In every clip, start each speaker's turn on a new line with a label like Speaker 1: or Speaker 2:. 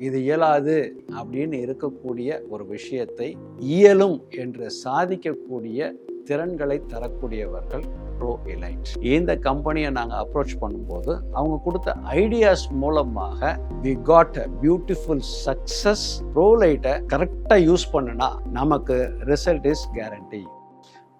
Speaker 1: இது இயலாது அப்படின்னு இருக்கக்கூடிய ஒரு விஷயத்தை இயலும் என்று சாதிக்கக்கூடிய திறன்களை தரக்கூடியவர்கள் ப்ரோ எலைட் இந்த கம்பெனியை நாங்கள் அப்ரோச் பண்ணும்போது அவங்க கொடுத்த ஐடியாஸ் மூலமாக we got a beautiful success Pro லைட்டை கரெக்டாக யூஸ் பண்ணுனா நமக்கு ரிசல்ட் இஸ் கேரண்டி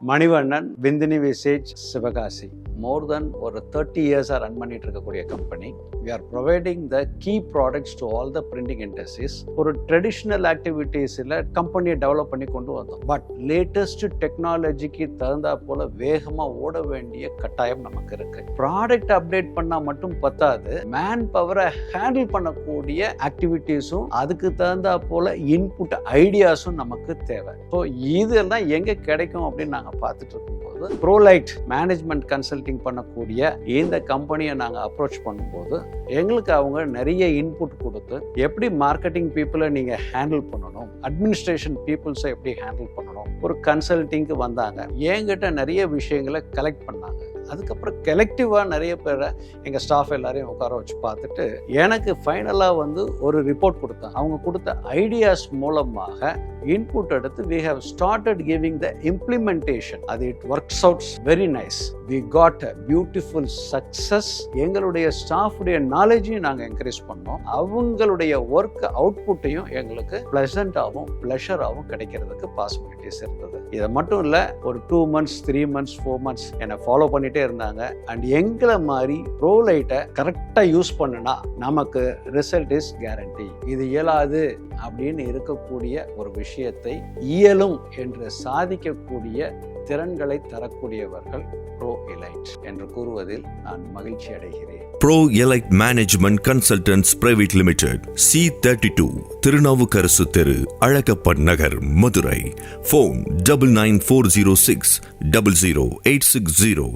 Speaker 1: மணிவண்ணன் பிந்தினி விசேஜ் சிவகாசி. மோர் தென் ஒரு தேர்ட்டி இயர்ஸாக ரன் பண்ணிட்டு இருக்கக்கூடிய company we are providing the key products to all the printing industries ஒரு ட்ரெடிஷ்னல் ஆக்டிவிட்டீஸில் கம்பெனியை டெவலப் பண்ணி கொண்டு வந்தோம். பட் லேட்டஸ்ட் டெக்னாலஜிக்கு தகுந்தா போல வேகமாக ஓட வேண்டிய கட்டாயம் நமக்கு இருக்கு. ப்ராடக்ட் அப்டேட் பண்ணால் மட்டும் பத்தாது. மேன் பவரை ஹேண்டில் பண்ணக்கூடிய ஆக்டிவிட்டீஸும் அதுக்கு தகுந்தா போல இன்புட் ஐடியாஸும் நமக்கு தேவை. ஸோ இதெல்லாம் எங்கே கிடைக்கும் அப்படின்னு நாங்கள் பார்த்துட்டு இருக்கும்போது ப்ரோலைட் மேனேஜ்மெண்ட் கன்சல்டிங் பண்ணக்கூடிய இந்த கம்பெனியை நாங்கள் அப்ரோச் பண்ணும்போது எங்களுக்கு அவங்க நிறைய இன்புட் கொடுத்து எப்படி மார்க்கெட்டிங் பீப்புளை நீங்கள் ஹேண்டில் பண்ணணும் அட்மினிஸ்ட்ரேஷன் பீப்புள்ஸை எப்படி ஹேண்டில் பண்ணணும் ஒரு கன்சல்டிங்க்கு வந்தாங்க. என்கிட்ட நிறைய விஷயங்களை கலெக்ட் பண்ணாங்க. அதுக்கப்புறம் கலெக்டிவாக நிறைய பேரை எங்கள் ஸ்டாஃப் எல்லாரையும் உட்கார வச்சு பார்த்துட்டு எனக்கு ஃபைனலாக வந்து ஒரு ரிப்போர்ட் கொடுத்தேன் அவங்க கொடுத்த ஐடியாஸ் மூலமாக இன்புட் எடுத்து we have started giving the implementation அது it works outs very nice we got a beautiful success எங்களுடைய ஸ்டாஃபுடைய நாலேஜையும் நாங்கள் என்கரேஜ் பண்ணோம். அவங்களுடைய ஒர்க் அவுட்புட்டையும் எங்களுக்கு ப்ளசண்ட்டாகவும் ப்ளஷராகவும் கிடைக்கிறதுக்கு பாசிபிலிட்டிஸ் இருந்தது. இதை மட்டும் இல்லை ஒரு two months three months four months என்னை ஃபாலோ பண்ணிட்டே இருந்தாங்க. அண்ட் எங்களை மாதிரி ப்ரோ லைட்டை கரெக்டாக யூஸ் பண்ணுனா நமக்கு ரிசல்ட் இஸ் கேரண்டி இது இயலாது அப்படின்னு இருக்கக்கூடிய ஒரு விஷயத்தை இயலும் என்று சாதிக்கக்கூடிய திறன்களை தரக்கூடியவர்கள் ப்ரோ எலைட் என்று கூறுவதில் நான் மகிழ்ச்சி அடைகிறேன்.
Speaker 2: Pro Elite management consultants private limited C thirty two Thirunavukkarasu தெரு Alagappan Nagar Madurai phone double nine four zero six double zero eight six zero